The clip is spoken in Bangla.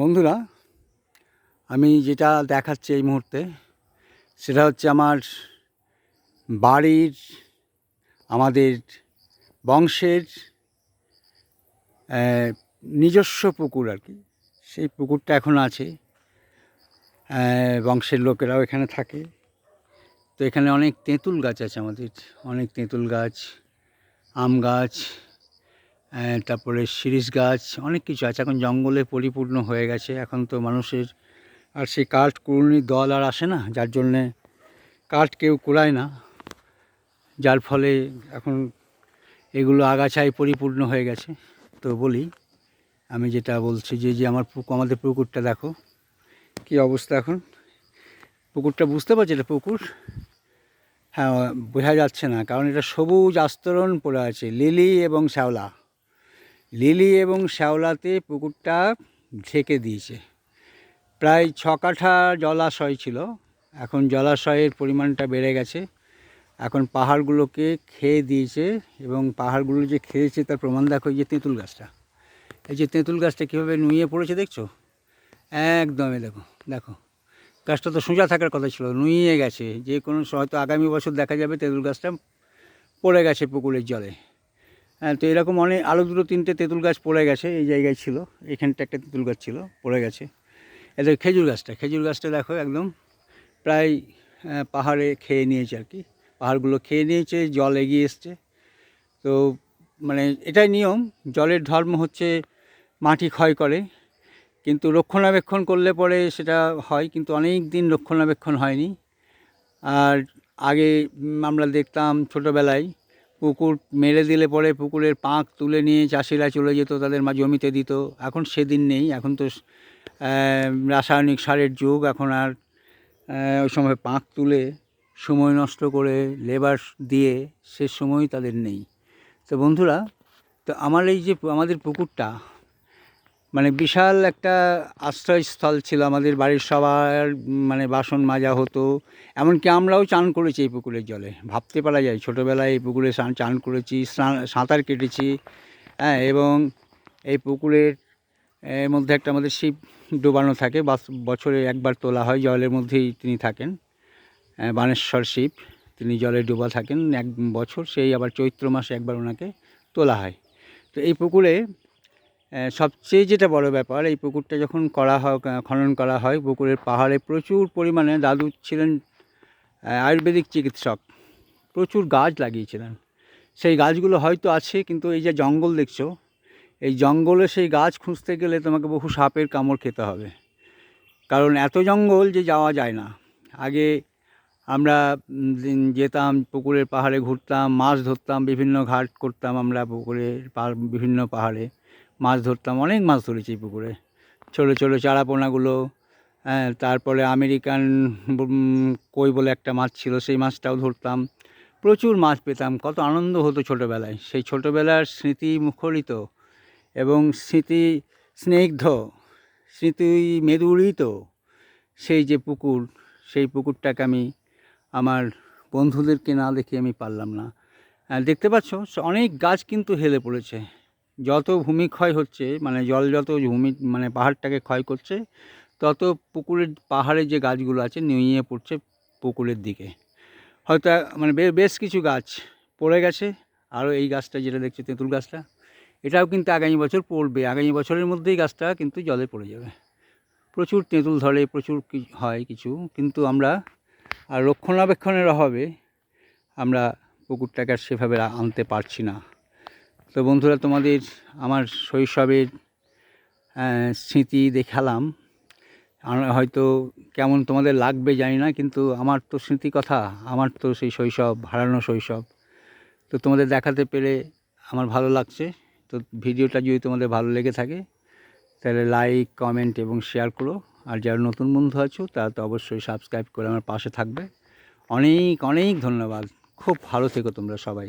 বন্ধুরা, আমি যেটা দেখাচ্ছি এই মুহূর্তে, সেটা হচ্ছে আমার বাড়ির, আমাদের বংশের নিজস্ব পুকুর আর কি। সেই পুকুরটা এখন আছে বংশের লোকেরাও এখানে থাকে। তো এখানে অনেক তেঁতুল গাছ আছে আমাদের, অনেক তেঁতুল গাছ, আম গাছ তারপরে শিরিষ গাছ, অনেক কিছু আছে। এখন জঙ্গলে পরিপূর্ণ হয়ে গেছে। এখন তো মানুষের আর সেই কাঠ কুড়ুনির দল আর আসে না, যার জন্যে কাঠ কেউ কুড়ায় না। যার ফলে এখন এগুলো আগাছায় পরিপূর্ণ হয়ে গেছে। তো বলি, আমি যেটা বলছি যে যে আমার পুকুর আমাদের পুকুরটা দেখো, কি অবস্থা এখন? পুকুরটা বুঝতে পারছি এটা পুকুর? হ্যাঁ বোঝা যাচ্ছে না, কারণ এটা সবুজ আস্তরণ পড়ে আছে, লিলি এবং শ্যাওলা। লিলি এবং শ্যাওলাতে পুকুরটা ঢেকে দিয়েছে। প্রায় ছ কাঠা জলাশয় ছিল। এখন জলাশয়ের পরিমাণটা বেড়ে গেছে। এখন পাহাড়গুলোকে খেয়ে দিয়েছে এবং পাহাড়গুলো যে খেয়েছে তার প্রমাণ দেখো যে তেঁতুল গাছটা। এই যে তেঁতুল গাছটা কীভাবে নুয়ে পড়েছে দেখছ? একদমই দেখো দেখো। গাছটা তো সোজা থাকার কথা ছিল, নুয়ে গেছে। যে কোনো হয়তো আগামী বছর দেখা যাবে তেঁতুল গাছটা পড়ে গেছে পুকুরের জলে। হ্যাঁ তো এরকম অনেক আরও দুটো তিনটে তেঁতুল গাছ পড়ে গেছে, এই জায়গায় ছিল। এখানটা একটা তেঁতুল গাছ ছিল, পড়ে গেছে। এদের খেজুর গাছটা খেজুর গাছটা দেখো একদম প্রায় পাহাড়ে খেয়ে নিয়েছে আর কি। পাহাড়গুলো খেয়ে নিয়েছে, জল এগিয়ে এসছে। তো মানে এটাই নিয়ম, জলের ধর্ম হচ্ছে মাটি ক্ষয় করে। কিন্তু রক্ষণাবেক্ষণ করলে পরে সেটা হয়, কিন্তু অনেক দিন রক্ষণাবেক্ষণ হয়নি। আর আগে আমরা দেখতাম ছোটোবেলায় পুকুর মেরে দিলে পরে পুকুরের পাঁক তুলে নিয়ে চাষিরা চলে যেত, তাদের মা জমিতে দিত। এখন সেদিন নেই, এখন তো রাসায়নিক সারের যুগ, এখন আর ওই সময় পাঁক তুলে সময় নষ্ট করে লেবার দিয়ে সে সময় তাদের নেই। তো বন্ধুরা, তো আমার এই যে আমাদের পুকুরটা মানে বিশাল একটা আশ্রয়স্থল ছিল আমাদের বাড়ির সবার মানে বাসন মাজা হতো। এমনকি আমরাও চান করেছি এই পুকুরের জলে। ভাবতে পারা যায় ছোটোবেলায় এই পুকুরে স্নান চান করেছি স্নান- সাঁতার কেটেছি হ্যাঁ এবং এই পুকুরের মধ্যে একটা আমাদের শিব ডোবানো থাকে বছরে একবার তোলা হয় জলের মধ্যেই তিনি থাকেন আহ, বানেশ্বর শিব। তিনি জলে ডোবা থাকেন এক বছর সেই আবার চৈত্র মাসে একবার ওনাকে তোলা হয়। তো এই পুকুরে সবচেয়ে যেটা বড় ব্যাপার, এই পুকুরটা যখন করা হয় খনন করা হয়, পুকুরের পাহাড়ে প্রচুর পরিমাণে দাদু ছিলেন আয়ুর্বেদিক চিকিৎসক। প্রচুর গাছ লাগিয়েছিলেন। সেই গাছগুলো হয়তো আছে, কিন্তু এই যে জঙ্গল দেখছ, এই জঙ্গলে সেই গাছ খুঁজতে গেলে তোমাকে বহু সাপের কামড় খেতে হবে। কারণ এত জঙ্গল যে যাওয়া যায় না। আগে আমরা যেতাম পুকুরের পাহাড়ে ঘুরতাম, মাছ ধরতাম, বিভিন্ন ঘাট করতাম আমরা পুকুরের বিভিন্ন পাহাড়ে। মাছ ধরতাম, অনেক মাছ ধরেছি পুকুরে। ছোটো ছোটো চারাপোনাগুলো হ্যাঁ তারপরে আমেরিকান কই বলে একটা মাছ ছিল, সেই মাছটাও ধরতাম। প্রচুর মাছ পেতাম, কত আনন্দ হতো ছোটোবেলায়। সেই ছোটোবেলার স্মৃতি মুখরিত এবং স্মৃতি স্নিগ্ধ, স্মৃতি মেদুরিত সেই যে পুকুর, সেই পুকুরটাকে আমি, আমার বন্ধুদেরকে না দেখে আমি পারলাম না। দেখতে পাচ্ছ, অনেক গাছ কিন্তু হেলে পড়েছে। যত ভূমিক্ষয় হচ্ছে মানে জল যত ভূমি মানে পাহাড়টাকে ক্ষয় করছে, তত পুকুরের পাহাড়ে যে গাছগুলো আছে নুয়ে পড়ছে পুকুরের দিকে। হয়তো মানে বেশ কিছু গাছ পড়ে গেছে, আরও এই গাছটা যেটা দেখছে, তেঁতুল গাছটা, এটাও কিন্তু আগামী বছর পড়বে। আগামী বছরের মধ্যেই গাছটা কিন্তু জলে পড়ে যাবে। প্রচুর তেঁতুল ধরে, প্রচুর হয় কিছু, কিন্তু আমরা, আর রক্ষণাবেক্ষণের অভাবে আমরা পুকুরটাকে আর সেভাবে আনতে পারছি না। তো বন্ধুরা, তোমাদের আমার শৈশবের স্মৃতি দেখালাম। হয়তো কেমন তোমাদের লাগবে জানি না, কিন্তু আমার তো স্মৃতি কথা, আমার তো সেই শৈশব, হারানো শৈশব। তো তোমাদের দেখাতে পেরে আমার ভালো লাগছে। তো ভিডিওটা যদি তোমাদের ভালো লেগে থাকে, তাহলে লাইক কমেন্ট এবং শেয়ার করো। আর যারা নতুন বন্ধু আছো, তারা তো অবশ্যই সাবস্ক্রাইব করে আমার পাশে থাকবে। অনেক অনেক ধন্যবাদ। খুব ভালো থেকো তোমরা সবাই।